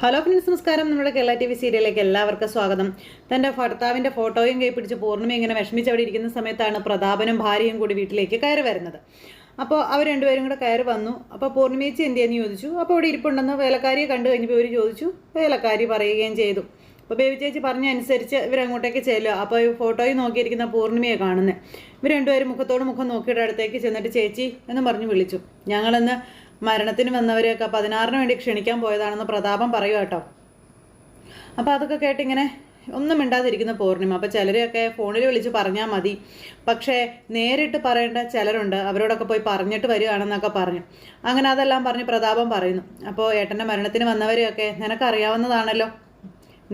Hello friends നമസ്കാരം. നമ്മുടെ Kerala T V സീരിയലിലേക്ക് എല്ലാവർക്കും സ്വാഗതം. തന്റെ ഭർത്താവിന്റെ ഫോട്ടോയും കൈ പിടിച്ച് പൂർണിമ ഇങ്ങനെ വിഷമിച്ചവിടെ ഇരിക്കുന്ന സമയത്താണ് പ്രതാപനും ഭാര്യയും കൂടി വീട്ടിലേക്ക് കയറി വരുന്നത്. അപ്പോൾ അവർ രണ്ടുപേരും കൂടെ കയറി വന്നു. അപ്പോൾ പൂർണിമേച്ചി എന്ത് ചെയ്യാന്ന് ചോദിച്ചു. അപ്പോൾ അവിടെ ഇരിപ്പുണ്ടെന്ന് വേലക്കാരിയെ കണ്ടു കഴിഞ്ഞപ്പോൾ ഇവർ ചോദിച്ചു. വേലക്കാരി പറയുകയും ചെയ്തു. അപ്പോൾ ബേബി ചേച്ചി പറഞ്ഞ അനുസരിച്ച് ഇവരങ്ങോട്ടേക്ക് ചെല്ലുക. അപ്പോൾ ഈ ഫോട്ടോയിൽ നോക്കിയിരിക്കുന്ന പൂർണിമയെ കാണുന്നത് ഇവർ രണ്ടുപേരും മുഖത്തോട് മുഖം നോക്കിയിട്ട് അടുത്തേക്ക് ചെന്നിട്ട് ചേച്ചി എന്ന് പറഞ്ഞ് വിളിച്ചു. ഞങ്ങളിന്ന് മരണത്തിന് വന്നവരെയൊക്കെ പതിനാറിന് വേണ്ടി ക്ഷണിക്കാൻ പോയതാണെന്ന് പ്രതാപം പറയുക കേട്ടോ. അപ്പോൾ അതൊക്കെ കേട്ടിങ്ങനെ ഒന്നും മിണ്ടാതിരിക്കുന്ന പൂർണിമ. അപ്പോൾ ചിലരെയൊക്കെ ഫോണിൽ വിളിച്ച് പറഞ്ഞാൽ മതി. പക്ഷേ നേരിട്ട് പറയേണ്ട ചിലരുണ്ട്. അവരോടൊക്കെ പോയി പറഞ്ഞിട്ട് വരികയാണെന്നൊക്കെ പറഞ്ഞു. അങ്ങനെ അതെല്ലാം പറഞ്ഞ് പ്രതാപം പറയുന്നു. അപ്പോൾ ഏട്ടന്റെ മരണത്തിന് വന്നവരെയൊക്കെ നിനക്കറിയാവുന്നതാണല്ലോ.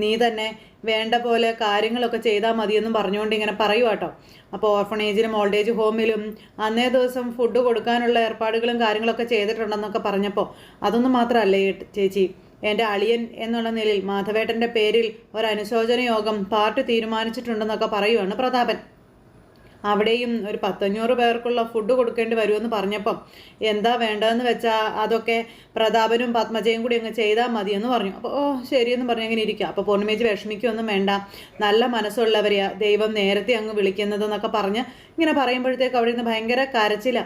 നീ തന്നെ വേണ്ട പോലെ കാര്യങ്ങളൊക്കെ ചെയ്താൽ മതിയെന്നും പറഞ്ഞുകൊണ്ട് ഇങ്ങനെ പറയുക കേട്ടോ അപ്പോൾ ഓർഫണേജിലും ഓൾഡ് ഏജ് ഹോമിലും അന്നേ ദിവസം ഫുഡ് കൊടുക്കാനുള്ള ഏർപ്പാടുകളും കാര്യങ്ങളൊക്കെ ചെയ്തിട്ടുണ്ടെന്നൊക്കെ പറഞ്ഞപ്പോൾ അതൊന്നും മാത്രമല്ലേ ചേച്ചി. എന്റെ അളിയൻ എന്നുള്ള നിലയിൽ മാധവേട്ടന്റെ പേരിൽ ഒരു അനുശോചന യോഗം പാർട്ടി തീരുമാനിച്ചിട്ടുണ്ടെന്നൊക്കെ പറയുവാണ് പ്രതാപൻ. അവിടെയും ഒരു പത്തഞ്ഞൂറ് പേർക്കുള്ള ഫുഡ് കൊടുക്കേണ്ടി വരുമെന്ന് പറഞ്ഞപ്പം എന്താ വേണ്ടതെന്ന് വെച്ചാൽ അതൊക്കെ പ്രതാപനും പത്മജയും കൂടി അങ്ങ് ചെയ്താൽ മതിയെന്ന് പറഞ്ഞു. അപ്പോൾ ഓ ശരിയെന്ന് പറഞ്ഞു അങ്ങനെ ഇരിക്കുക അപ്പോൾ പൂർണിമേജ് വിഷമിക്കൊന്നും വേണ്ട. നല്ല മനസ്സുള്ളവരെയാ ദൈവം നേരത്തെ അങ്ങ് വിളിക്കുന്നതെന്നൊക്കെ പറഞ്ഞ് ഇങ്ങനെ പറയുമ്പോഴത്തേക്ക് അവിടെ നിന്ന് ഭയങ്കര കരച്ചില.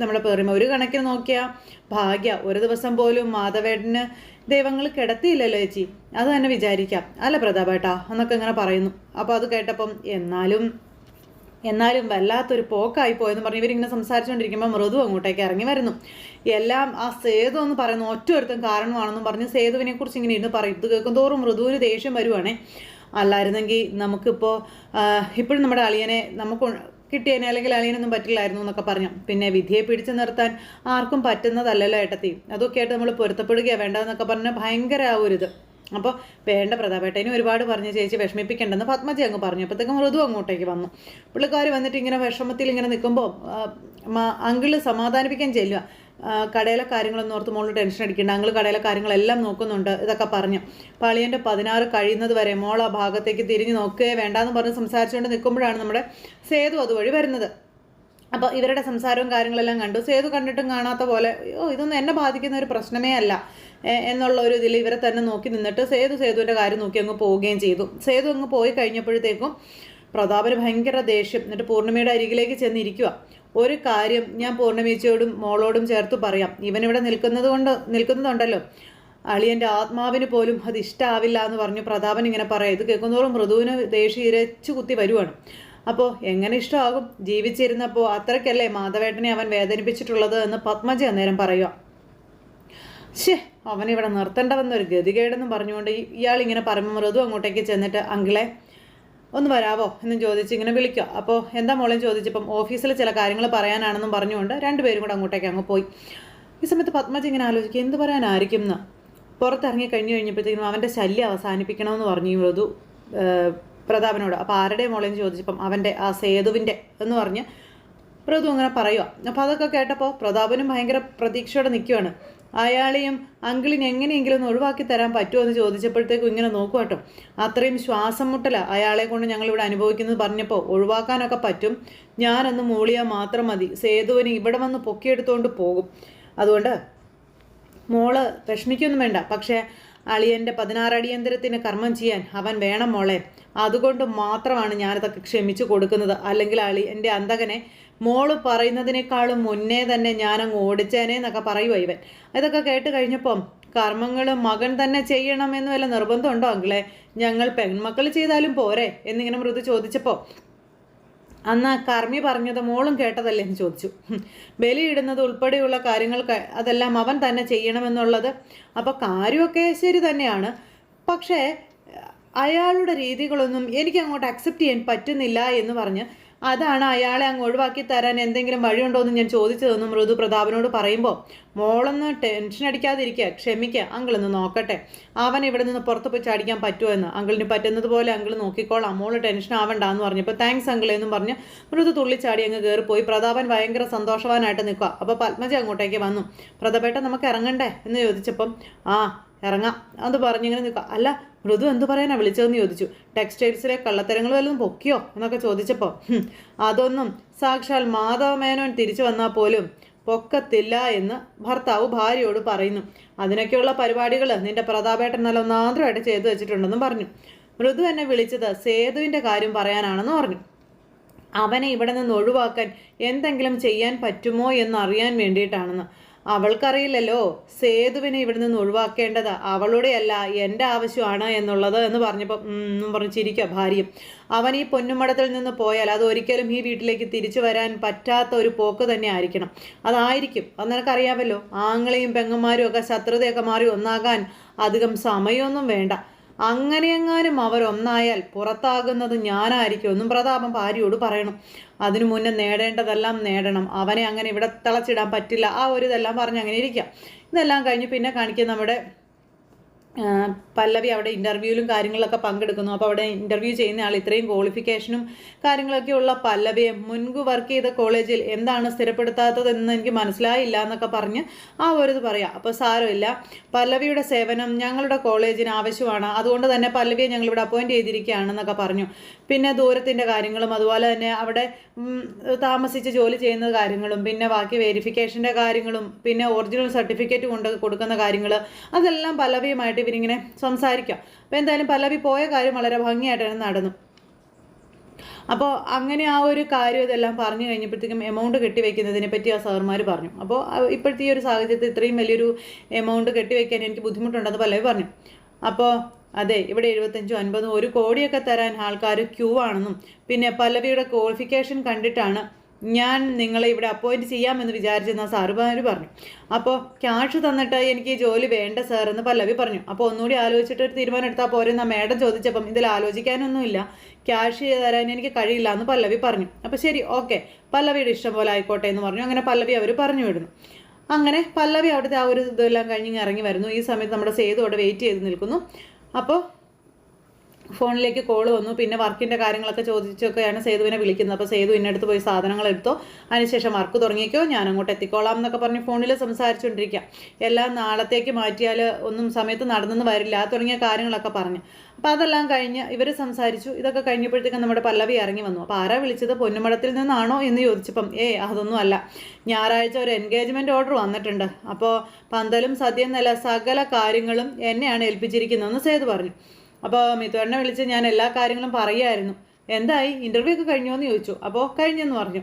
നമ്മളെ പേറിമ ഒരു കണക്കിന് നോക്കിയാൽ ഭാഗ്യ ഒരു ദിവസം പോലും മാധവേട്ടന് ദൈവങ്ങൾ കിടത്തിയില്ലല്ലോ ചേച്ചി. അത് തന്നെ വിചാരിക്കാം. അല്ല പ്രതാപേട്ടാ എന്നൊക്കെ ഇങ്ങനെ പറയുന്നു. അപ്പോൾ അത് കേട്ടപ്പം എന്നാലും എന്നാലും വല്ലാത്തൊരു പോക്കായി പോയെന്ന് പറഞ്ഞ് ഇവരിങ്ങനെ സംസാരിച്ചുകൊണ്ടിരിക്കുമ്പോൾ മൃദു അങ്ങോട്ടേക്ക് ഇറങ്ങി വരുന്നു. എല്ലാം ആ സേതു എന്ന് പറയുന്ന ഒറ്റ ഒരുത്തം കാരണമാണെന്നും പറഞ്ഞ് സേതുവിനെ കുറിച്ച് ഇങ്ങനെ ഇരുന്ന് പറയും. ഇത് കേൾക്കും തോറും മൃദുവിന് ദേഷ്യം വരുവാണേ. അല്ലായിരുന്നെങ്കിൽ നമുക്കിപ്പോൾ ഇപ്പോഴും നമ്മുടെ അളിയനെ നമുക്ക് കിട്ടിയതിനെ അല്ലെങ്കിൽ അളിയനൊന്നും പറ്റില്ലായിരുന്നു എന്നൊക്കെ പറഞ്ഞു. പിന്നെ വിധിയെ പിടിച്ചു നിർത്താൻ ആർക്കും പറ്റുന്നതല്ലല്ലോ ഏട്ടത്തി. അതൊക്കെ ആയിട്ട് നമ്മൾ പൊരുത്തപ്പെടുകയാണ് വേണ്ടതെന്നൊക്കെ പറഞ്ഞാൽ ഭയങ്കര ആ ഒരു ഇത്. അപ്പോൾ വേണ്ട പ്രതാപേട്ടനും ഒരുപാട് പറഞ്ഞ് ചേച്ചി വിഷമിപ്പിക്കേണ്ടെന്ന് പത്മജി അങ്ങ് പറഞ്ഞു. അപ്പോഴത്തേക്കും മൃദു അങ്ങോട്ടേക്ക് വന്നു. പുള്ളിക്കാർ വന്നിട്ട് ഇങ്ങനെ വിഷമത്തിൽ ഇങ്ങനെ നിൽക്കുമ്പോൾ അങ്കിൾ സമാധാനിപ്പിക്കാൻ ചെല്ലുക കടയിലെ കാര്യങ്ങളൊന്നും ഓർത്ത് മോൾ ടെൻഷൻ അടിക്കേണ്ട. അങ്കിൾ കടയിലെ കാര്യങ്ങളെല്ലാം നോക്കുന്നുണ്ട് ഇതൊക്കെ പറഞ്ഞു. പാളിയന്റെ പതിനാറ് കഴിയുന്നത് വരെ മോൾ ആ ഭാഗത്തേക്ക് തിരിഞ്ഞ് നോക്കുകയെ വേണ്ടാന്ന് പറഞ്ഞ് സംസാരിച്ചുകൊണ്ട് നിൽക്കുമ്പോഴാണ് നമ്മുടെ സേതു അതുവഴി വരുന്നത്. അപ്പോൾ ഇവരുടെ സംസാരവും കാര്യങ്ങളെല്ലാം കണ്ടു. സേതു കണ്ടിട്ടും കാണാത്ത പോലെ ഓ ഇതൊന്നും എന്നെ ബാധിക്കുന്ന ഒരു പ്രശ്നമേ അല്ല. എന്നുള്ള ഒരു ഇതിൽ ഇവരെ തന്നെ നോക്കി നിന്നിട്ട് സേതു സേതുവിന്റെ കാര്യം നോക്കി അങ്ങ് പോവുകയും ചെയ്തു. സേതു അങ്ങ് പോയി കഴിഞ്ഞപ്പോഴത്തേക്കും പ്രതാപന് ഭയങ്കര ദേഷ്യം. എന്നിട്ട് പൂർണിമയുടെ അരികിലേക്ക് ചെന്നിരിക്കുക ഒരു കാര്യം ഞാൻ പൂർണമീച്ചയോടും മോളോടും ചേർത്ത് പറയാം. ഇവനിവിടെ നിൽക്കുന്നത് കൊണ്ട് നിൽക്കുന്നുണ്ടല്ലോ. അളിയന്റെ ആത്മാവിന് പോലും അത് ഇഷ്ടാവില്ല എന്ന് പറഞ്ഞു പ്രതാപൻ ഇങ്ങനെ പറയാം. ഇത് കേൾക്കുന്നതോറും മൃദുവിന് ദേഷ്യം ഇരച്ചു കുത്തി വരുവാണ്. അപ്പോൾ എങ്ങനെ ഇഷ്ടമാകും ജീവിച്ചിരുന്നപ്പോൾ അത്രയ്ക്കല്ലേ മാധവേട്ടനെ അവൻ വേദനിപ്പിച്ചിട്ടുള്ളത് എന്ന് പത്മജ അന്നേരം പറയുക ഷേ അവനിവിടെ നിർത്തേണ്ടവെന്നൊരു ഗതികേടെന്നും പറഞ്ഞുകൊണ്ട് ഇയാൾ ഇങ്ങനെ മൃദു അങ്ങോട്ടേക്ക് ചെന്നിട്ട് അങ്കിളെ ഒന്ന് വരാവോ? എന്നും ചോദിച്ച് ഇങ്ങനെ വിളിക്കുക. അപ്പോൾ എന്താ മോളെയും ചോദിച്ചപ്പം ഓഫീസിൽ ചില കാര്യങ്ങൾ പറയാനാണെന്നും പറഞ്ഞുകൊണ്ട് രണ്ടുപേരും കൂടെ അങ്ങോട്ടേക്ക് അങ്ങ് പോയി. ഈ സമയത്ത് പത്മജ് ഇങ്ങനെ ആലോചിക്കുക എന്ത് പറയാനായിരിക്കും എന്ന് പുറത്തിറങ്ങി കഴിഞ്ഞു കഴിഞ്ഞപ്പോഴത്തേക്കും അവന്റെ ശല്യം അവസാനിപ്പിക്കണമെന്ന് പറഞ്ഞു മൃദു പ്രതാപനോട്. അപ്പോൾ ആരുടെ മോളെന്ന് ചോദിച്ചപ്പം അവന്റെ ആ സേതുവിന്റെ എന്ന് പറഞ്ഞ് മൃദു അങ്ങനെ പറയുക അപ്പോൾ അതൊക്കെ കേട്ടപ്പോൾ പ്രതാപനും ഭയങ്കര പ്രതീക്ഷയോടെ നിൽക്കുവാണ് അയാളെയും അങ്കിളിന് എങ്ങനെയെങ്കിലും ഒന്ന് ഒഴിവാക്കി തരാൻ പറ്റുമോ എന്ന് ചോദിച്ചപ്പോഴത്തേക്കും ഇങ്ങനെ നോക്കുക കേട്ടോ. അത്രയും ശ്വാസം മുട്ടല അയാളെ കൊണ്ട് ഞങ്ങളിവിടെ അനുഭവിക്കുന്നത് പറഞ്ഞപ്പോൾ ഒഴിവാക്കാനൊക്കെ പറ്റും. ഞാനൊന്ന് മൂളിയാൽ മാത്രം മതി. സേതുവിന് ഇവിടെ വന്ന് പൊക്കിയെടുത്തുകൊണ്ട് പോകും. അതുകൊണ്ട് മോൾ വിഷമിക്കൊന്നും വേണ്ട. പക്ഷേ അളിയന്റെ പതിനാറടിയന്തരത്തിന് കർമ്മം ചെയ്യാൻ അവൻ വേണം മോളെ. അതുകൊണ്ട് മാത്രമാണ് ഞാനതൊക്കെ ക്ഷമിച്ചു കൊടുക്കുന്നത്. അല്ലെങ്കിൽ അളി എന്റെ അന്തകനെ മോൾ പറയുന്നതിനേക്കാളും മുന്നേ തന്നെ ഞാനങ്ങ് ഓടിച്ചേനെ എന്നൊക്കെ പറയുമോ ഇവൻ. ഇതൊക്കെ കേട്ട് കഴിഞ്ഞപ്പം കർമ്മങ്ങൾ മകൻ തന്നെ ചെയ്യണമെന്ന് വല്ല നിർബന്ധമുണ്ടോ അങ്കിളെ? ഞങ്ങൾ പെൺമക്കൾ ചെയ്താലും പോരെ എന്നിങ്ങനെ മൃദു ചോദിച്ചപ്പോൾ അന്ന് കർമ്മി പറഞ്ഞത് മോളും കേട്ടതല്ലേ? എന്ന് ചോദിച്ചു. ബലിയിടുന്നത് ഉൾപ്പെടെയുള്ള കാര്യങ്ങൾ അതെല്ലാം അവൻ തന്നെ ചെയ്യണമെന്നുള്ളത് അപ്പോൾ കാര്യമൊക്കെ ശരി തന്നെയാണ്. പക്ഷേ അയാളുടെ രീതികളൊന്നും എനിക്ക് അങ്ങോട്ട് അക്സെപ്റ്റ് ചെയ്യാൻ പറ്റുന്നില്ല എന്ന് പറഞ്ഞ് അതാണ് അയാളെ അങ്ങ് ഒഴിവാക്കി തരാൻ എന്തെങ്കിലും വഴിയുണ്ടോ എന്ന് ഞാൻ ചോദിച്ചതെന്ന് മൃദു പ്രതാപനോട് പറയുമ്പോൾ മോളൊന്ന് ടെൻഷൻ അടിക്കാതിരിക്കുക ക്ഷമിക്കുക അങ്കിളൊന്ന് നോക്കട്ടെ. അവൻ ഇവിടെ നിന്ന് പുറത്ത് പോയി ചാടിക്കാൻ പറ്റുമോ എന്ന്. അങ്കിളിന് പറ്റുന്നത് പോലെ അങ്കിൾ നോക്കിക്കോളാം. മോൾ ടെൻഷൻ ആവണ്ട എന്ന് പറഞ്ഞപ്പോൾ താങ്ക്സ് അങ്കിൾ എന്നും പറഞ്ഞ് മൃദു തുള്ളിച്ചാടി അങ്ങ് കയറിപ്പോയി പ്രതാപൻ ഭയങ്കര സന്തോഷവാനായിട്ട് നിൽക്കുക അപ്പോൾ പത്മജ അങ്ങോട്ടേക്ക് വന്നു. പ്രതാപേട്ട നമുക്ക് ഇറങ്ങണ്ടേ? എന്ന് ചോദിച്ചപ്പം ആ ഇറങ്ങാം. അത് പറഞ്ഞിങ്ങനെ നിൽക്കുക അല്ല മൃദു എന്ത് പറയാനാ വിളിച്ചതെന്ന് ചോദിച്ചു. ടെക്സ്റ്റൈൽസിലെ കള്ളത്തരങ്ങൾ വല്ലതും പൊക്കിയോ എന്നൊക്കെ ചോദിച്ചപ്പോൾ അതൊന്നും സാക്ഷാൽ മാധവ മേനോൻ തിരിച്ചു വന്നാൽ പോലും പൊക്കത്തില്ല എന്ന് ഭർത്താവ് ഭാര്യയോട് പറയുന്നു. അതിനൊക്കെയുള്ള പരിപാടികൾ നിന്റെ പ്രതാപേട്ടൻ നല്ല ഒന്നാന്തരമായിട്ട് ചെയ്തു വെച്ചിട്ടുണ്ടെന്നും പറഞ്ഞു. മൃദു എന്നെ വിളിച്ചത് സേതുവിന്റെ കാര്യം പറയാനാണെന്ന് പറഞ്ഞു. അവനെ ഇവിടെ നിന്ന് ഒഴിവാക്കാൻ എന്തെങ്കിലും ചെയ്യാൻ പറ്റുമോ എന്നറിയാൻ വേണ്ടിയിട്ടാണെന്ന്. അവൾക്കറിയില്ലല്ലോ. സേതുവിനെ ഇവിടെ നിന്ന് ഒഴിവാക്കേണ്ടത് അവളുടെയല്ല എന്റെ ആവശ്യമാണ് എന്നുള്ളത് എന്ന് പറഞ്ഞപ്പോൾ പറഞ്ഞു പറഞ്ഞ് ചിരിക്കുക ഭാര്യയും. അവൻ ഈ പൊന്നുമടത്തിൽ നിന്ന് പോയാൽ അത് ഒരിക്കലും ഈ വീട്ടിലേക്ക് തിരിച്ചു വരാൻ പറ്റാത്ത ഒരു പോക്ക് തന്നെ ആയിരിക്കണം. അതായിരിക്കും. അത് നിനക്കറിയാമല്ലോ. ആങ്ങളെയും പെങ്ങന്മാരും ഒക്കെ ശത്രുതയൊക്കെ മാറി ഒന്നാകാൻ അധികം സമയമൊന്നും വേണ്ട. അങ്ങനെയെങ്ങാനും അവർ ഒന്നായാൽ പുറത്താകുന്നത് ഞാനായിരിക്കും ഒന്നും പ്രതാപം ഭാര്യയോട് പറയണം. അതിനു മുന്നേ നേടേണ്ടതെല്ലാം നേടണം. അവനെ അങ്ങനെ ഇവിടെ തിളച്ചിടാൻ പറ്റില്ല. ആ ഒരു ഇതെല്ലാം പറഞ്ഞ് അങ്ങനെ ഇരിക്കാം. ഇതെല്ലാം കഴിഞ്ഞ് പിന്നെ കാണിക്കുക നമ്മുടെ പല്ലവി അവിടെ ഇന്റർവ്യൂവിലും കാര്യങ്ങളിലൊക്കെ പങ്കെടുക്കുന്നു. അപ്പോൾ അവിടെ ഇന്റർവ്യൂ ചെയ്യുന്ന ആൾ ഇത്രയും ക്വാളിഫിക്കേഷനും കാര്യങ്ങളൊക്കെ ഉള്ള പല്ലവിയെ മുൻപ് വർക്ക് ചെയ്ത കോളേജിൽ എന്താണ് സ്ഥിരപ്പെടുത്താത്തതെന്ന് എനിക്ക് മനസ്സിലായില്ല എന്നൊക്കെ പറഞ്ഞ് ആ ഒരു ഇത് പറയാം. അപ്പോൾ സാരമില്ല. പല്ലവിയുടെ സേവനം ഞങ്ങളുടെ കോളേജിന് ആവശ്യമാണ്. അതുകൊണ്ട് തന്നെ പല്ലവിയെ ഞങ്ങളിവിടെ അപ്പോയിന്റ് ചെയ്തിരിക്കുകയാണെന്നൊക്കെ പറഞ്ഞു. പിന്നെ ദൂരത്തിന്റെ കാര്യങ്ങളും അതുപോലെ തന്നെ അവിടെ താമസിച്ച് ജോലി ചെയ്യുന്ന കാര്യങ്ങളും പിന്നെ ബാക്കി വെരിഫിക്കേഷന്റെ കാര്യങ്ങളും പിന്നെ ഒറിജിനൽ സർട്ടിഫിക്കറ്റ് കൊണ്ട് കൊടുക്കുന്ന കാര്യങ്ങൾ അതെല്ലാം പല്ലവിയുമായിട്ട് ഇവരിങ്ങനെ സംസാരിക്കാം. അപ്പോൾ എന്തായാലും പല്ലവി പോയ കാര്യം വളരെ ഭംഗിയായിട്ടാണ് നടന്നു. അപ്പോൾ അങ്ങനെ ആ ഒരു കാര്യം ഇതെല്ലാം പറഞ്ഞു കഴിഞ്ഞപ്പോഴത്തേക്കും എമൗണ്ട് കെട്ടിവെക്കുന്നതിനെ പറ്റി ആ സാറുമാർ പറഞ്ഞു. അപ്പോൾ ഇപ്പോഴത്തെ ഈ ഒരു സാഹചര്യത്തിൽ ഇത്രയും വലിയൊരു എമൗണ്ട് കെട്ടിവെക്കാൻ എനിക്ക് ബുദ്ധിമുട്ടുണ്ടെന്ന് പല്ലവി പറഞ്ഞു. അപ്പോൾ അതെ ഇവിടെ എഴുപത്തഞ്ചും അൻപതും ഒരു കോടിയൊക്കെ തരാൻ ആൾക്കാർ ക്യൂ ആണെന്നും പിന്നെ പല്ലവിയുടെ ക്വാളിഫിക്കേഷൻ കണ്ടിട്ടാണ് ഞാൻ നിങ്ങളെ ഇവിടെ അപ്പോയിന്റ് ചെയ്യാമെന്ന് വിചാരിച്ചെന്ന സാറുമാർ പറഞ്ഞു. അപ്പോൾ ക്യാഷ് തന്നിട്ട് എനിക്ക് ജോലി വേണ്ട സാർ എന്ന് പല്ലവി പറഞ്ഞു. അപ്പോൾ ഒന്നുകൂടി ആലോചിച്ചിട്ട് ഒരു തീരുമാനം എടുത്താൽ പോരെന്ന മേഡം ചോദിച്ചപ്പം ഇതിൽ ആലോചിക്കാനൊന്നുമില്ല. ക്യാഷ് തരാൻ എനിക്ക് കഴിയില്ല എന്ന് പല്ലവി പറഞ്ഞു. അപ്പോൾ ശരി ഓക്കെ പല്ലവിയുടെ ഇഷ്ടം പോലെ ആയിക്കോട്ടെ എന്ന് പറഞ്ഞു. അങ്ങനെ പല്ലവി അവർ പറഞ്ഞു വിടുന്നു. അങ്ങനെ പല്ലവി അവിടുത്തെ ആ ഒരു ഇതെല്ലാം കഴിഞ്ഞ് ഇറങ്ങി വരുന്നു. ഈ സമയത്ത് നമ്മുടെ സേതു അവിടെ വെയിറ്റ് ചെയ്ത് നിൽക്കുന്നു. അപ്പോൾ ഫോണിലേക്ക് കോൾ വന്നു. പിന്നെ വർക്കിന്റെ കാര്യങ്ങളൊക്കെ ചോദിച്ചൊക്കെയാണ് സേതുവിനെ വിളിക്കുന്നത്. അപ്പോൾ സേതു ഇന്നടുത്ത് പോയി സാധനങ്ങൾ എടുത്തോ. അതിനുശേഷം വർക്ക് തുടങ്ങിക്കോ ഞാൻ അങ്ങോട്ട് എത്തിക്കോളാം എന്നൊക്കെ പറഞ്ഞ് ഫോണിൽ സംസാരിച്ചുകൊണ്ടിരിക്കുക എല്ലാം നാളത്തേക്ക് മാറ്റിയാൽ ഒന്നും സമയത്ത് നടന്നെന്ന് വരില്ല. തുടങ്ങിയ കാര്യങ്ങളൊക്കെ പറഞ്ഞു. അപ്പോൾ അതെല്ലാം കഴിഞ്ഞ് ഇവർ സംസാരിച്ചു. ഇതൊക്കെ കഴിഞ്ഞപ്പോഴത്തേക്കും നമ്മുടെ പല്ലവി ഇറങ്ങി വന്നു. അപ്പോൾ ആരാ വിളിച്ചത്? പൊന്നുമടത്തിൽ നിന്നാണോ എന്ന് ചോദിച്ചപ്പം ഏ അതൊന്നും അല്ല. ഞായറാഴ്ച ഒരു എൻഗേജ്മെന്റ് ഓർഡർ വന്നിട്ടുണ്ട്. അപ്പോൾ പന്തലും സദ്യ എന്നല്ല സകല കാര്യങ്ങളും എന്നെയാണ് ഏൽപ്പിച്ചിരിക്കുന്നതെന്ന് സേതു പറഞ്ഞു. അപ്പോൾ മിത്തുവേട്ടനെ വിളിച്ച് ഞാൻ എല്ലാ കാര്യങ്ങളും പറയുമായിരുന്നു എന്തായി? ഇന്റർവ്യൂ ഒക്കെ കഴിഞ്ഞോ എന്ന് ചോദിച്ചു. അപ്പോൾ കഴിഞ്ഞെന്ന് പറഞ്ഞു.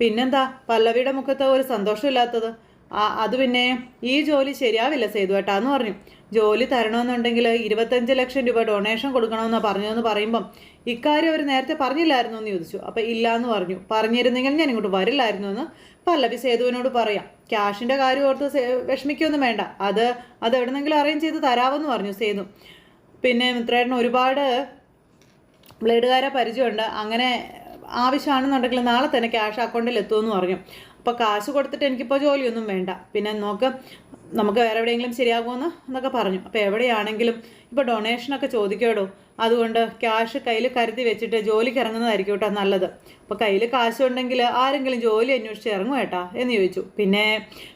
പിന്നെന്താ? പല്ലവിയുടെ മുഖത്ത് ഒരു സന്തോഷമില്ലാത്തത്. അത് പിന്നെ ഈ ജോലി ശരിയാവില്ല സേതു ഏട്ടാന്ന് പറഞ്ഞു. ജോലി തരണമെന്നുണ്ടെങ്കിൽ ഇരുപത്തഞ്ച് ലക്ഷം രൂപ ഡൊണേഷൻ കൊടുക്കണമെന്ന് പറഞ്ഞതെന്ന് പറയുമ്പം ഇക്കാര്യം അവർ നേരത്തെ പറഞ്ഞില്ലായിരുന്നു എന്ന് ചോദിച്ചു. അപ്പോൾ ഇല്ല എന്ന് പറഞ്ഞു. പറഞ്ഞിരുന്നെങ്കിൽ ഞാൻ ഇങ്ങോട്ട് വരില്ലായിരുന്നു എന്ന് പല്ലവി സേതുവിനോട് പറയാം. ക്യാഷിന്റെ കാര്യം ഓർത്ത് വിഷമിക്കൊന്നും വേണ്ട. അത് അത് എവിടെന്നെങ്കിലും അറേഞ്ച് ചെയ്ത് തരാമെന്ന് പറഞ്ഞു സേതു. പിന്നെ മിത്രേട്ടൻ ഒരുപാട് ബ്ലേഡുകാരെ പരിചയമുണ്ട്. അങ്ങനെ ആവശ്യമാണെന്നുണ്ടെങ്കിൽ നാളെ തന്നെ ക്യാഷ് അക്കൗണ്ടിൽ എത്തുമെന്ന് പറഞ്ഞു. അപ്പോൾ കാശ് കൊടുത്തിട്ട് എനിക്കിപ്പോൾ ജോലിയൊന്നും വേണ്ട. പിന്നെ നോക്ക് നമുക്ക് വേറെ എവിടെയെങ്കിലും ശരിയാകുമെന്ന് എന്നൊക്കെ പറഞ്ഞു. അപ്പോൾ എവിടെയാണെങ്കിലും ഇപ്പോൾ ഡൊണേഷനൊക്കെ ചോദിക്കോടോ? അതുകൊണ്ട് ക്യാഷ് കയ്യിൽ കരുതി വെച്ചിട്ട് ജോലിക്ക് ഇറങ്ങുന്നതായിരിക്കും കേട്ടോ നല്ലത്. അപ്പോൾ കയ്യിൽ കാശ് ഉണ്ടെങ്കിൽ ആരെങ്കിലും ജോലി അന്വേഷിച്ച് ഇറങ്ങും ഏട്ടാ എന്ന് ചോദിച്ചു. പിന്നെ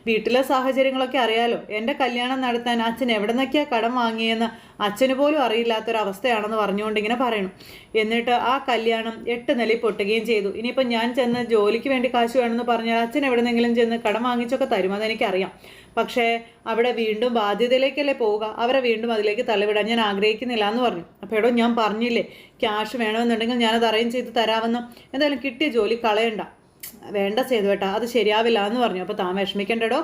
വീട്ടിലെ സാഹചര്യങ്ങളൊക്കെ അറിയാലോ. എന്റെ കല്യാണം നടത്താൻ അച്ഛൻ എവിടെ നിന്നൊക്കെയാണ് കടം വാങ്ങിയെന്ന് അച്ഛന് പോലും അറിയില്ലാത്തൊരവസ്ഥയാണെന്ന് പറഞ്ഞുകൊണ്ട് ഇങ്ങനെ പറയണം എന്നിട്ട് ആ കല്യാണം എട്ട് നില പൊട്ടുകയും ചെയ്തു. ഇനിയിപ്പോൾ ഞാൻ ചെന്ന് ജോലിക്ക് വേണ്ടി കാശ് വേണമെന്ന് പറഞ്ഞാൽ അച്ഛൻ എവിടെന്നെങ്കിലും ചെന്ന് കടം വാങ്ങിച്ചൊക്കെ തരും അതെനിക്കറിയാം പക്ഷേ അവിടെ വീണ്ടും ബാധ്യതയിലേക്കല്ലേ പോവുക? അവരെ വീണ്ടും അതിലേക്ക് തള്ളിവിടാൻ ഞാൻ ആഗ്രഹിക്കുന്നില്ല എന്ന് പറഞ്ഞു. അപ്പോൾ ഞാൻ പറഞ്ഞില്ലേ ക്യാഷ് വേണമെന്നുണ്ടെങ്കിൽ ഞാനത് അറേഞ്ച് ചെയ്ത് തരാമെന്ന്. എന്തായാലും കിട്ടിയ ജോലി കളയണ്ട. വേണ്ട ചെയ്തു കേട്ടാ അത് ശരിയാവില്ല എന്ന് പറഞ്ഞു. അപ്പോൾ താൻ വിഷമിക്കേണ്ടടോ.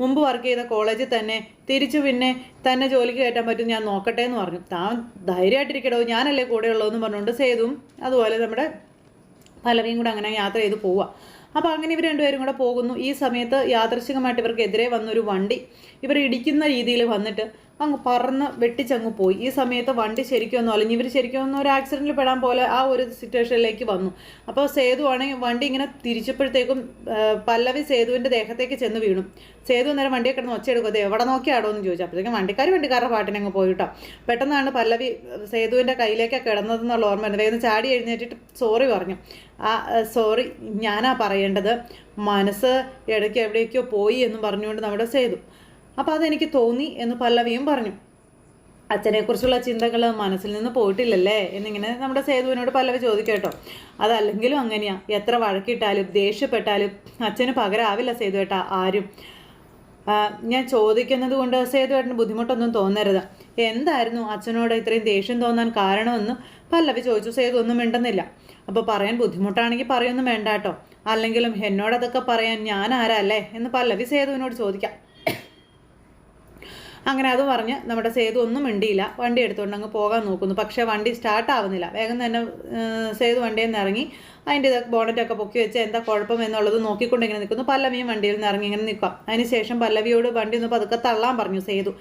മുമ്പ് വർക്ക് ചെയ്ത കോളേജിൽ തന്നെ തിരിച്ചു പിന്നെ തന്നെ ജോലിക്ക് കയറ്റാൻ പറ്റും ഞാൻ നോക്കട്ടെ എന്ന് പറഞ്ഞു. താൻ ധൈര്യമായിട്ടിരിക്കടോ ഞാനല്ലേ കൂടെ ഉള്ളതെന്ന് പറഞ്ഞുകൊണ്ട് സേതും അതുപോലെ നമ്മുടെ പലവിയും കൂടെ അങ്ങനെ യാത്ര ചെയ്ത് പോവുക അപ്പോൾ അങ്ങനെ ഇവർ രണ്ടുപേരും കൂടെ പോകുന്നു. ഈ സമയത്ത് യാദർശികമായിട്ട് ഇവർക്കെതിരെ വന്നൊരു വണ്ടി ഇവർ ഇടിക്കുന്ന രീതിയിൽ വന്നിട്ട് അങ്ങ് പറന്ന് വെട്ടിച്ചങ്ങ് പോയി. ഈ സമയത്ത് വണ്ടി ശരിക്കും ഒന്നും അല്ലെങ്കിൽ ഇവർ ശരിക്കും ഒന്നും ഒരു ആക്സിഡന്റിൽ പെടാൻ പോലെ ആ ഒരു സിറ്റുവേഷനിലേക്ക് വന്നു. അപ്പോൾ സേതു ആണെങ്കിൽ വണ്ടി ഇങ്ങനെ തിരിച്ചപ്പോഴത്തേക്കും പല്ലവി സേതുവിന്റെ ദേഹത്തേക്ക് ചെന്ന് വീണു. സേതു നേരം വണ്ടിയെ കിടന്ന് ഒച്ചയെടുക്കും. എവിടെ നോക്കിയാടോ? എന്ന് ചോദിച്ചു. അപ്പോഴത്തേക്കും വണ്ടിക്കാർ വണ്ടിക്കാരുടെ പാട്ടിനങ്ങ് പോയിട്ടോ പെട്ടെന്നാണ് പല്ലവി സേതുവിന്റെ കയ്യിലേക്കാണ് കിടന്നതെന്നുള്ള ഓർമ്മ ഉണ്ട് വേഗം ചാടി എഴുന്നേറ്റിട്ട് സോറി പറഞ്ഞു. ആ സോറി ഞാനാ പറയേണ്ടത് മനസ്സ് ഇടയ്ക്ക് എവിടേക്കോ പോയി എന്ന് പറഞ്ഞുകൊണ്ട് നമ്മുടെ സേതു അപ്പോൾ അതെനിക്ക് തോന്നി എന്ന് പല്ലവിയും പറഞ്ഞു. അച്ഛനെക്കുറിച്ചുള്ള ചിന്തകൾ മനസ്സിൽ നിന്ന് പോയിട്ടില്ലല്ലേ? എന്നിങ്ങനെ നമ്മുടെ സേതുവിനോട് പല്ലവി ചോദിക്കട്ടോ അതല്ലെങ്കിലും അങ്ങനെയാ. എത്ര വഴക്കിട്ടാലും ദേഷ്യപ്പെട്ടാലും അച്ഛന് പകരാവില്ല സേതുവേട്ട ആരും. ഞാൻ ചോദിക്കുന്നത് കൊണ്ട് സേതുവേട്ടന് ബുദ്ധിമുട്ടൊന്നും തോന്നരുത്. എന്തായിരുന്നു അച്ഛനോട് ഇത്രയും ദേഷ്യം തോന്നാൻ കാരണമെന്ന് പല്ലവി ചോദിച്ചു. സേതു ഒന്നും മിണ്ടുന്നില്ല. അപ്പോൾ പറയാൻ ബുദ്ധിമുട്ടാണെങ്കിൽ പറയൊന്നും വേണ്ട കേട്ടോ. അല്ലെങ്കിലും എന്നോടതൊക്കെ പറയാൻ ഞാൻ ആരാല്ലേ എന്ന് പല്ലവി സേതുവിനോട് ചോദിക്കാം. അങ്ങനെ അത് പറഞ്ഞ് നമ്മുടെ സേതു ഒന്നും മിണ്ടിയില്ല. വണ്ടി എടുത്തുകൊണ്ട് അങ്ങ് പോകാൻ നോക്കുന്നു. പക്ഷേ വണ്ടി സ്റ്റാർട്ട് ആവുന്നില്ല. വേഗം തന്നെ സേതു വണ്ടിയിൽ നിന്ന് ഇറങ്ങി അതിന്റെ ഇത് ബോണറ്റൊക്കെ പൊക്കി വെച്ച് എന്താ കുഴപ്പം എന്നുള്ളത് നോക്കിക്കൊണ്ട് ഇങ്ങനെ നിൽക്കുന്നു. പല്ലവിയും വണ്ടിയിൽ നിന്ന് ഇറങ്ങി ഇങ്ങനെ നിൽക്കാം അതിനുശേഷം പല്ലവിയോട് വണ്ടി ഒന്ന് പതുക്കെ തള്ളാൻ പറഞ്ഞു സേതു.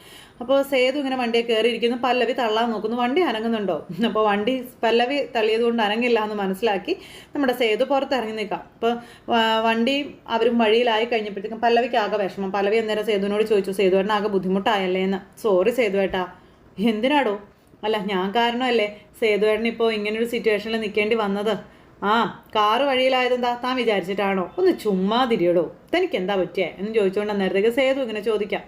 അപ്പോൾ സേതു ഇങ്ങനെ വണ്ടിയെ കയറിയിരിക്കുന്നു. പല്ലവി തള്ളാൻ നോക്കുന്നു. വണ്ടി അനങ്ങുന്നുണ്ടോ? അപ്പോൾ വണ്ടി പല്ലവി തള്ളിയത് കൊണ്ട് അനങ്ങില്ല എന്ന് മനസ്സിലാക്കി നമ്മുടെ സേതു പുറത്ത് ഇറങ്ങി നിൽക്കാം അപ്പോൾ വണ്ടി അവരും വഴിയിലായി കഴിഞ്ഞപ്പോഴത്തേക്കും പല്ലവിക്ക് ആകെ വിഷമം. പല്ലവി അന്നേരം സേതുവിനോട് ചോദിച്ചു സേതുവേട്ടൻ ആകെ ബുദ്ധിമുട്ടായല്ലേ എന്ന്? സോറി സേതുവേട്ടാ എന്തിനാടോ? അല്ല ഞാൻ കാരണമല്ലേ സേതുവേട്ടൻ ഇപ്പോൾ ഇങ്ങനൊരു സിറ്റുവേഷനിൽ നിൽക്കേണ്ടി വന്നത്. ആ കാറ് വഴിയിലായതെന്താ? താൻ വിചാരിച്ചിട്ടാണോ? ഒന്ന് ചുമ്മാതിരിയടോ തനിക്ക് എന്താ പറ്റിയേ? എന്ന് ചോദിച്ചുകൊണ്ട് അന്നേരത്തേക്ക് സേതു ഇങ്ങനെ ചോദിക്കാം.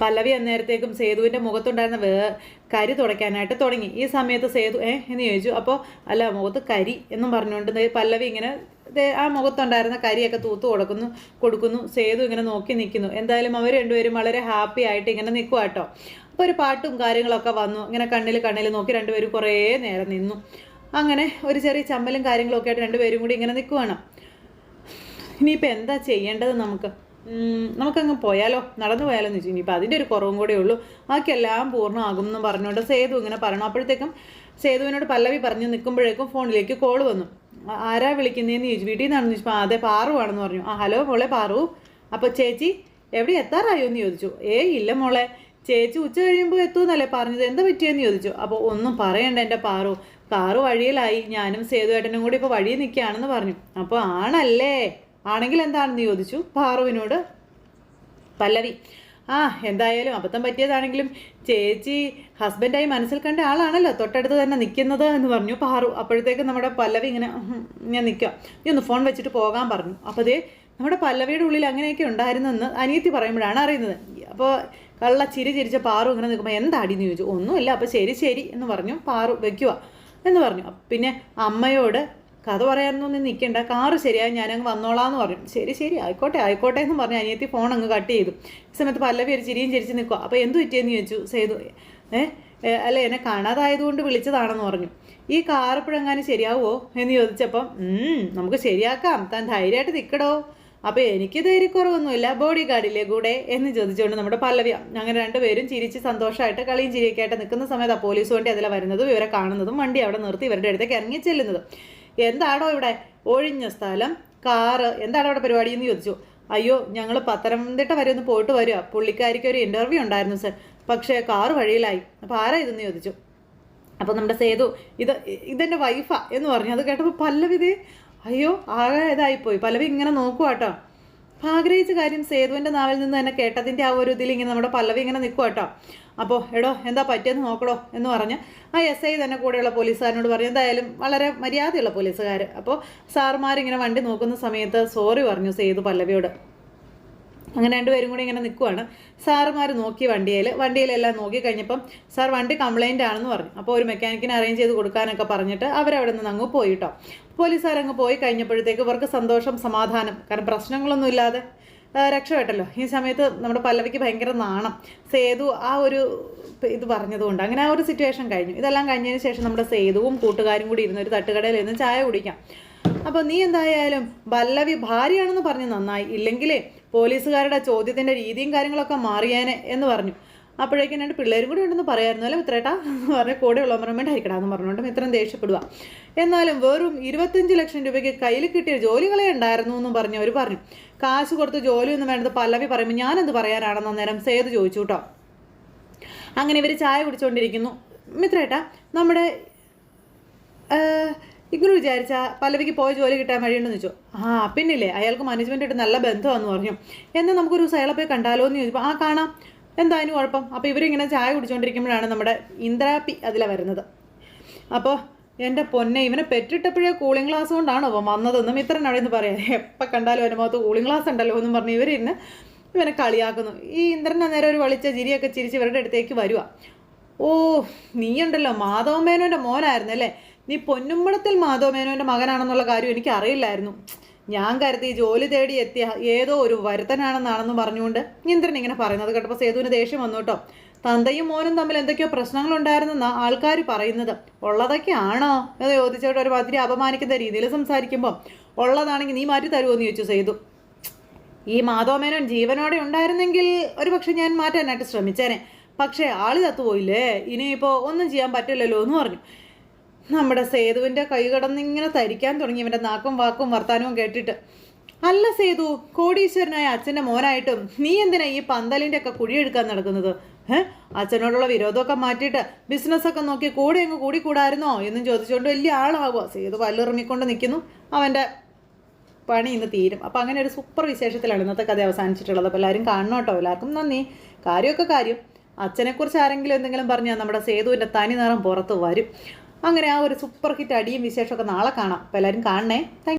പല്ലവി അന്നേരത്തേക്കും സേതുവിന്റെ മുഖത്തുണ്ടായിരുന്ന വേ കരി തുടയ്ക്കാനായിട്ട് തുടങ്ങി. ഈ സമയത്ത് സേതു ഏ? എന്ന് ചോദിച്ചു. അപ്പോൾ അല്ല മുഖത്ത് കരി എന്നും പറഞ്ഞുകൊണ്ട് പല്ലവി ഇങ്ങനെ ആ മുഖത്തുണ്ടായിരുന്ന കരിയൊക്കെ തൂത്ത് കൊടുക്കുന്നു കൊടുക്കുന്നു. സേതു ഇങ്ങനെ നോക്കി നിൽക്കുന്നു എന്തായാലും അവർ രണ്ടുപേരും വളരെ ഹാപ്പി ആയിട്ട് ഇങ്ങനെ നിൽക്കുക കേട്ടോ അപ്പോൾ ഒരു പാട്ടും കാര്യങ്ങളൊക്കെ വന്നു. ഇങ്ങനെ കണ്ണിൽ കണ്ണിൽ നോക്കി രണ്ടുപേരും കുറേ നേരം നിന്നു. അങ്ങനെ ഒരു ചെറിയ ചമ്മലും കാര്യങ്ങളൊക്കെ ആയിട്ട് രണ്ടുപേരും കൂടി ഇങ്ങനെ നിൽക്കുവാണ് ഇനിയിപ്പോൾ എന്താ ചെയ്യേണ്ടത് നമുക്ക്? നമുക്കങ്ങ് പോയാലോ? നടന്നു പോയാലോ എന്ന് വെച്ചാൽ ഇനിയിപ്പോൾ അതിന്റെ ഒരു കുറവും കൂടെ ഉള്ളൂ. ബാക്കിയെല്ലാം പൂർണമാകും എന്ന് പറഞ്ഞുകൊണ്ട് സേതു ഇങ്ങനെ പറഞ്ഞു അപ്പോഴത്തേക്കും സേതുവിനോട് പല്ലവി പറഞ്ഞു നിൽക്കുമ്പോഴേക്കും ഫോണിലേക്ക് കോൾ വന്നു. ആരാ വിളിക്കുന്നതെന്ന് ചോദിച്ചു. വീട്ടിൽ നിന്നാണെന്ന് ചോദിച്ചപ്പോൾ അതെ പാറു ആണെന്ന് പറഞ്ഞു. ആ ഹലോ മോളെ പാറു. അപ്പോൾ ചേച്ചി എവിടെ എത്താറായോ എന്ന് ചോദിച്ചു. ഏ ഇല്ല മോളെ. ചേച്ചി ഉച്ച കഴിയുമ്പോൾ എത്തുമെന്നല്ലേ പറഞ്ഞത്. എന്താ പറ്റിയെന്ന് ചോദിച്ചു. അപ്പോൾ ഒന്നും പറയണ്ട എന്റെ പാറു. കാറ് വഴിയിലായി. ഞാനും സേതുവേട്ടനും കൂടി ഇപ്പോൾ വഴിയിൽ നിൽക്കുകയാണെന്ന് പറഞ്ഞു. അപ്പോൾ ആണല്ലേ? ആണെങ്കിൽ എന്താണെന്ന് ചോദിച്ചു. പാറുവിനോട് പല്ലവി. ആ എന്തായാലും അബദ്ധം പറ്റിയതാണെങ്കിലും ചേച്ചി ഹസ്ബൻഡായി മനസ്സിൽ കണ്ട ആളാണല്ലോ. തൊട്ടടുത്ത് തന്നെ നിൽക്കുന്നത് എന്ന് പറഞ്ഞു പാറു. അപ്പോഴത്തേക്ക് നമ്മുടെ പല്ലവി ഇങ്ങനെ ഞാൻ നിൽക്കാം നീ ഒന്ന് ഫോൺ വെച്ചിട്ട് പോകാൻ പറഞ്ഞു. അപ്പോൾ അതേ നമ്മുടെ പല്ലവിയുടെ ഉള്ളിൽ അങ്ങനെയൊക്കെ ഉണ്ടായിരുന്നെന്ന് അനിയത്തി പറയുമ്പോഴാണ് അറിയുന്നത്. അപ്പോൾ കള്ള ചിരി ചിരിച്ച പാറു ഇങ്ങനെ നിൽക്കുമ്പോൾ എന്താടി? എന്ന് ചോദിച്ചു. ഒന്നുമില്ല. അപ്പോൾ ശരി ശരി എന്ന് പറഞ്ഞു പാറു. വെക്കുക എന്ന് പറഞ്ഞു. പിന്നെ അമ്മയോട് കഥ പറയാനൊന്നും നിൽക്കണ്ട കാറ് ശരിയായി ഞാനങ്ങ് വന്നോളാന്ന് പറഞ്ഞു. ശരി ശരി ആയിക്കോട്ടെ ആയിക്കോട്ടെ എന്ന് പറഞ്ഞ്. അനിയത്തി ഫോൺ അങ്ങ് കട്ട് ചെയ്തു. ഈ സമയത്ത് പല്ലവി ഒരു ചിരിയും ചിരിച്ച് നിൽക്കുക അപ്പോൾ എന്ത് പറ്റിയെന്ന് ചോദിച്ചു? സേതു ഏഹ് അല്ലെ എന്നെ കാണാതായതുകൊണ്ട് വിളിച്ചതാണെന്ന് പറഞ്ഞു. ഈ കാർ ഇപ്പോഴെങ്ങാനും ശരിയാവുമോ എന്ന് ചോദിച്ചപ്പം നമുക്ക് ശരിയാക്കാം. താൻ ധൈര്യമായിട്ട് നിൽക്കടോ അപ്പോൾ എനിക്ക് ധൈര്യക്കുറവൊന്നുമില്ല ബോഡി ഗാർഡില്ലേ കൂടെ എന്ന് ചോദിച്ചുകൊണ്ട് നമ്മുടെ പല്ലവ്യ അങ്ങനെ രണ്ടുപേരും ചിരിച്ച് സന്തോഷമായിട്ട് കളിയും ചിരിയൊക്കെ ആയിട്ട് നിൽക്കുന്ന സമയത്ത് ആ പോലീസ് വണ്ടി അതിലെ വരുന്നതും ഇവരെ കാണുന്നതും വണ്ടി അവിടെ നിർത്തി ഇവരുടെ അടുത്തേക്ക് ഇറങ്ങി ചെല്ലുന്നതും. എന്താണോ ഇവിടെ? ഒഴിഞ്ഞ സ്ഥലം കാറ് എന്താണ് അവിടെ പരിപാടി എന്ന് ചോദിച്ചു. അയ്യോ ഞങ്ങൾ പത്തനംതിട്ട വരെ ഒന്ന് പോയിട്ട് വരിക. പുള്ളിക്കാരിക്ക് ഒരു ഇന്റർവ്യൂ ഉണ്ടായിരുന്നു സർ പക്ഷേ കാറ് വഴിയിലായി. അപ്പോൾ ആരാ ഇതെന്ന് ചോദിച്ചു. അപ്പോൾ നമ്മുടെ സേതു ഇത് ഇതെന്റെ വൈഫാ എന്ന് പറഞ്ഞു. അത് കേട്ടപ്പോൾ പല്ലവിതേ അയ്യോ ആകെ ഇതായിപ്പോയി. പല്ലവി ഇങ്ങനെ നോക്കുക കേട്ടോ ആഗ്രഹിച്ച കാര്യം സേതുവിന്റെ നാവിൽ നിന്ന് തന്നെ കേട്ടതിന്റെ ആ ഒരു ഇതിൽ ഇങ്ങനെ നമ്മുടെ പല്ലവി ഇങ്ങനെ നിൽക്കുക കേട്ടോ അപ്പോൾ എടോ എന്താ പറ്റിയെന്ന് നോക്കടോ എന്ന് പറഞ്ഞ് ആ എസ് ഐ തന്നെ കൂടെയുള്ള പോലീസുകാരനോട് പറഞ്ഞു എന്തായാലും വളരെ മര്യാദയുള്ള പോലീസുകാർ അപ്പോൾ സാറുമാരിങ്ങനെ വണ്ടി നോക്കുന്ന സമയത്ത് സോറി പറഞ്ഞു സേതു പല്ലവിയോട്. അങ്ങനെ രണ്ടുപേരും കൂടി ഇങ്ങനെ നിൽക്കുവാണ് സാറുമാർ നോക്കി വണ്ടിയിൽ വണ്ടിയിലെല്ലാം നോക്കി കഴിഞ്ഞപ്പം സാർ വണ്ടി കംപ്ലൈന്റ് ആണെന്ന് പറഞ്ഞു. അപ്പോൾ ഒരു മെക്കാനിക്കിനെ അറേഞ്ച് ചെയ്ത് കൊടുക്കാനൊക്കെ പറഞ്ഞിട്ട് അവരവിടെ നിന്ന് അങ്ങ് പോയി കേട്ടോ. പോലീസുകാരങ്ങ് പോയി കഴിഞ്ഞപ്പോഴത്തേക്ക് ഇവർക്ക് സന്തോഷം സമാധാനം. കാരണം പ്രശ്നങ്ങളൊന്നും ഇല്ലാതെ രക്ഷപ്പെട്ടല്ലോ. ഈ സമയത്ത് നമ്മുടെ പല്ലവിക്ക് ഭയങ്കര നാണം. സേതു ആ ഒരു ഇത് പറഞ്ഞതുകൊണ്ട് അങ്ങനെ ആ ഒരു സിറ്റുവേഷൻ കഴിഞ്ഞു. ഇതെല്ലാം കഴിഞ്ഞതിന് ശേഷം നമ്മുടെ സേതുവും കൂട്ടുകാരും കൂടി ഇരുന്ന് ഒരു തട്ടുകടയിൽ ഇരുന്ന് ചായ കുടിക്കാം. അപ്പോൾ നീ എന്തായാലും പല്ലവി ഭാര്യയാണെന്ന് പറഞ്ഞ് നന്നായി. ഇല്ലെങ്കിലേ പോലീസുകാരുടെ ചോദ്യത്തിന്റെ രീതിയും കാര്യങ്ങളൊക്കെ മാറിയേനെ എന്ന് പറഞ്ഞു. അപ്പോഴേക്കും രണ്ട് പിള്ളേരും കൂടി ഉണ്ടെന്ന് പറയായിരുന്നു അല്ലേ മിത്രേട്ടാ എന്ന് പറഞ്ഞാൽ കൂടെ ഉള്ള പറയണ്ട അയക്കടാന്ന് പറഞ്ഞുകൊണ്ട് മിത്രം ദേഷ്യപ്പെടുക എന്നാലും വെറും ഇരുപത്തഞ്ച് ലക്ഷം രൂപയ്ക്ക് കയ്യിൽ കിട്ടിയ ജോലികളെ ഉണ്ടായിരുന്നു എന്നും പറഞ്ഞു അവർ പറഞ്ഞു. കാശ് കൊടുത്ത് ജോലിയൊന്നും വേണ്ടത് പല്ലവി പറയുമ്പോൾ ഞാനെന്ത് പറയാനാണെന്ന് അന്നേരം സേതു ചോദിച്ചു കേട്ടോ. അങ്ങനെ ഇവർ ചായ കുടിച്ചുകൊണ്ടിരിക്കുന്നു മിത്രേട്ടാ നമ്മുടെ ഇങ്ങനെ വിചാരിച്ച പല്ലവിക്ക് പോയ ജോലി കിട്ടാൻ വഴിയുണ്ടെന്ന് ചോദിച്ചു. ആ പിന്നില്ലേ അയാൾക്ക് മാനേജ്മെന്റായിട്ട് നല്ല ബന്ധമാണെന്ന് പറഞ്ഞു. എന്നാൽ നമുക്കൊരു ദിവസം അയാളെ പോയി കണ്ടാലോ എന്ന് ചോദിച്ചപ്പോൾ ആ കാണാം. എന്താ അതിന് കുഴപ്പം? അപ്പോൾ ഇവരിങ്ങനെ ചായ കുടിച്ചുകൊണ്ടിരിക്കുമ്പോഴാണ് നമ്മുടെ ഇന്ദ്രാപ്പി അതിലെ വരുന്നത്. അപ്പോൾ എന്റെ പൊന്നെ ഇവനെ പെറ്റിട്ടപ്പോഴേ കൂളിംഗ് ഗ്ലാസ് കൊണ്ടാണോ അവൻ വന്നതെന്നും ഇത്രൻ അവിടെ നിന്ന് പറയാം. എപ്പോൾ കണ്ടാലും എന്റെ മുഖത്ത് കൂളിംഗ് ഗ്ലാസ് ഉണ്ടല്ലോ എന്നും പറഞ്ഞ് ഇവരിന്ന് ഇവനെ കളിയാക്കുന്നു. ഈ ഇന്ദ്രൻ അന്നേരം ഒരു വളിച്ച ചിരിയൊക്കെ ചിരിച്ച് ഇവരുടെ അടുത്തേക്ക് വരുക ഓ നീയുണ്ടല്ലോ മാധവമേനോന്റെ മോനായിരുന്നല്ലേ നീ പൊന്നുമ്പടത്തിൽ മാധവ മേനോന്റെ മകനാണെന്നുള്ള കാര്യം എനിക്ക് അറിയില്ലായിരുന്നു ഞാൻ കരുതി ജോലി തേടി എത്തിയ ഏതോ ഒരു വരുത്തനാണെന്നാണെന്ന് പറഞ്ഞുകൊണ്ട് ഇന്ദ്രൻ ഇങ്ങനെ പറയുന്നത് കേട്ടപ്പോൾ സേതുവിന് ദേഷ്യം വന്നു കേട്ടോ. തന്തയും മോനും തമ്മിൽ എന്തൊക്കെയോ പ്രശ്നങ്ങളുണ്ടായിരുന്നെന്നാണ് ആൾക്കാർ പറയുന്നത്. ഉള്ളതൊക്കെ ആണോ എന്ന് ചോദിച്ചോട്ട് ഒരു മാതിരി അപമാനിക്കുന്ന രീതിയിൽ സംസാരിക്കുമ്പോൾ ഉള്ളതാണെങ്കിൽ നീ മാറ്റി തരുമോ എന്ന് ചോദിച്ചു സേതു. ഈ മാധവമേനോൻ ജീവനോടെ ഉണ്ടായിരുന്നെങ്കിൽ ഒരു പക്ഷെ ഞാൻ മാറ്റാനായിട്ട് ശ്രമിച്ചേനെ. പക്ഷേ ആൾ ചത്തുപോയില്ലേ? ഇനിയിപ്പോൾ ഒന്നും ചെയ്യാൻ പറ്റില്ലല്ലോ എന്ന് പറഞ്ഞു. നമ്മുടെ സേതുവിന്റെ കൈ കടന്നിങ്ങനെ തരിക്കാൻ തുടങ്ങി. ഇവന്റെ നാക്കും വാക്കും വർത്താനവും കേട്ടിട്ട്. അല്ല സേതു കോടീശ്വരനായ അച്ഛന്റെ മോനായിട്ടും നീ എന്തിനാ ഈ പന്തലിന്റെ ഒക്കെ കുഴിയെടുക്കാൻ നടക്കുന്നത്? ഏഹ് അച്ഛനോടുള്ള വിരോധമൊക്കെ മാറ്റിയിട്ട് ബിസിനസ്സൊക്കെ നോക്കി കൂടെ അങ്ങ് കൂടി കൂടായിരുന്നോ എന്നും ചോദിച്ചുകൊണ്ട് വലിയ ആളാവുക. സേതു പല്ലിറങ്ങിക്കൊണ്ട് നിൽക്കുന്നു അവന്റെ പണി ഇന്ന് തീരും. അപ്പം അങ്ങനെ ഒരു സൂപ്പർ വിശേഷത്തിലാണ് ഇന്നത്തെ കഥ അവസാനിച്ചിട്ടുള്ളത്. അപ്പോൾ എല്ലാവരും കാണണം കേട്ടോ. എല്ലാവർക്കും നന്ദി. കാര്യമൊക്കെ കാര്യം. അച്ഛനെക്കുറിച്ച് ആരെങ്കിലും എന്തെങ്കിലും പറഞ്ഞാൽ നമ്മുടെ സേതുവിന്റെ തനി നിറം പുറത്ത് വരും. അങ്ങനെ ആ ഒരു സൂപ്പർ ഹിറ്റ് അടിയും വിശേഷമൊക്കെ നാളെ കാണാം. അപ്പോൾ എല്ലാവരും കാണണേ.